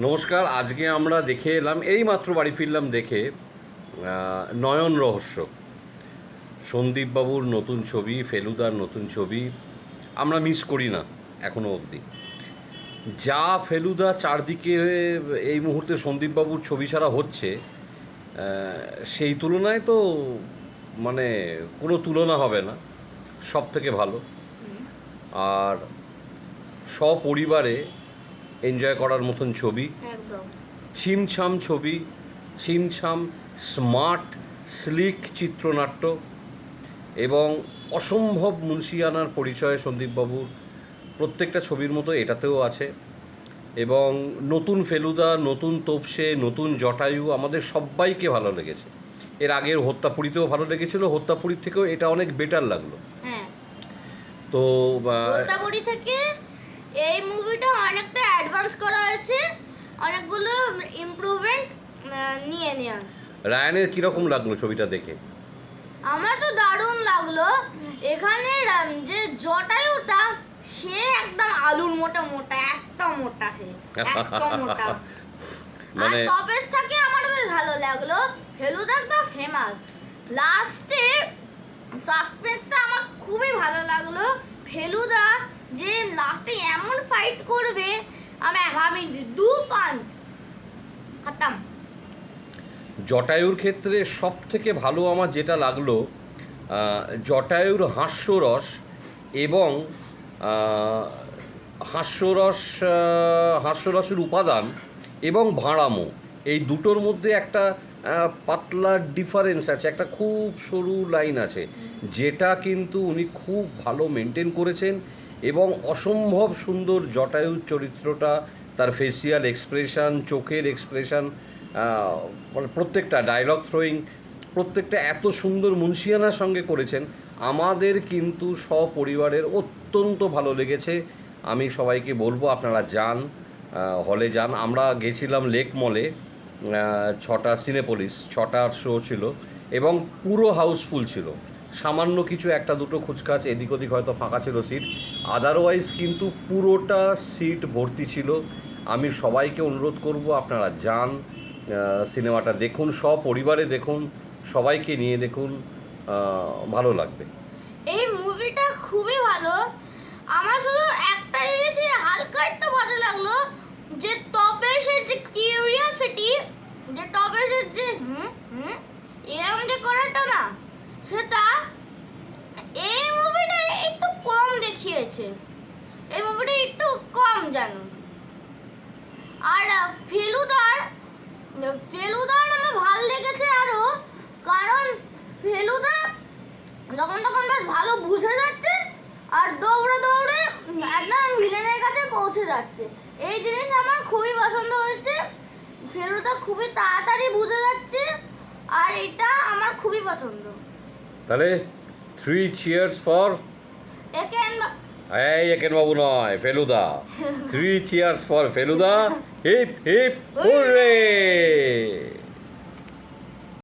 নমস্কার, আজকে আমরা দেখে এলাম এই মাত্র বাড়ি ফিরলাম দেখে নয়ন রহস্য। সন্দীপবাবুর নতুন ছবি, ফেলুদার নতুন ছবি, আমরা মিস করি না এখনও অবধি। যা ফেলুদা চারদিকে এই মুহূর্তে সন্দীপবাবুর ছবি ছাড়া হচ্ছে সেই তুলনায় তো মানে কোনো তুলনা হবে না সব থেকে ভালো। আর সপরিবারে এনজয় করার মতন ছবি। একদম। ছিমছাম ছবি ছিমছাম স্মার্ট স্লিক চিত্রনাট্য এবং অসম্ভব মুন্সিয়ানার পরিচয় সন্দীপবাবুর প্রত্যেকটা ছবির মতো এটাতেও আছে এবং নতুন ফেলুদা নতুন তোপসে নতুন জটায়ু আমাদের সবাইকে ভালো লেগেছে। এর আগের হত্যাপুরীতেও ভালো লেগেছিল হত্যাপুরীর থেকেও এটা অনেক বেটার লাগল। হ্যাঁ। তো থেকে অ্যাডভান্স করা হয়েছে অনেকগুলো ইমপ্রুভমেন্ট নিয়ে নেওয়া। রায়ানের কীরকম লাগল ছবিটা দেখে? আমার তো দারুণ লাগল। এখানে যে জটায়ুটা সে একদম আলুর মোটা মোটা একটা মোটা সে একটা মোটা। মানে তপেশ থাকে আমার বেশ ভালো লাগল। ফেলুদা একদম ফেমাস লাস্টে সাসপেন্সটা আমার খুবই ভালো লাগল। ফেলুদা যে লাস্টে এমন ফাইট করবে জটায়ুর ক্ষেত্রে সব থেকে ভালো আমার যেটা লাগল জটায়ুর হাস্যরস এবং হাস্যরস হাস্যরসের উপাদান এবং ভাঁড়ামো। এই দুটোর মধ্যে একটা পাতলা ডিফারেন্স আছে, একটা খুব সরু লাইন আছে, যেটা কিন্তু উনি খুব ভালো মেনটেন করেছেন এবং অসম্ভব সুন্দর জটায়ুর চরিত্রটা, তার ফেসিয়াল এক্সপ্রেশন চোখের এক্সপ্রেশন মানে প্রত্যেকটা ডায়লগ থ্রোয়িং প্রত্যেকটা এত সুন্দর মুন্সিয়ানার সঙ্গে করেছেন, আমাদের কিন্তু সপরিবারের অত্যন্ত ভালো লেগেছে। আমি সবাইকে বলব, আপনারা যান হলে যান। আমরা গেছিলাম লেক মলে ছটা সিনেপোলিস ছটার শো ছিল এবং পুরো হাউসফুল ছিল। সামান্য কিছু একটা দুটো খুচকাচ, এদিক ওদিক হয়তো ফাঁকা ছিল সিট আদারওয়াইজ কিন্তু পুরোটা সিট ভর্তি ছিল। আমি সবাইকে অনুরোধ করব, আপনারা যান সিনেমাটা দেখুন, সপরিবারে দেখুন, সবাইকে নিয়ে দেখুন ভালো লাগবে। এই মুভিটা খুবই ভালো। আমার শুধু একটা জিনিসই হালকা একটু ভালো লাগল, যে তপেশের যে কিউরিয়াসিটি যে তপেশের যে, হুম হুম এরকম যে করাটা না সেটা এই মুভিটা একটু কম দেখিয়েছে। এই মুভিটা একটু কম জানো। আর ফেলুদার ফেলুদার আমার ভালো লেগেছে আরও, কারণ ফেলুদা যখন তখন বেশ ভালো বুঝে যাচ্ছে আর দৌড়ে দৌড়ে একদম ভিলেনের কাছে পৌঁছে যাচ্ছে। এই জিনিস আমার খুবই পছন্দ হয়েছে। ফেলুদা খুবই তাড়াতাড়ি বুঝে যাচ্ছে আর এটা আমার খুবই পছন্দ। তাহলে থ্রি চিয়ার্স ফর এই একেন বাবু নয় Feluda. Three cheers for Feluda. Hip hip hurray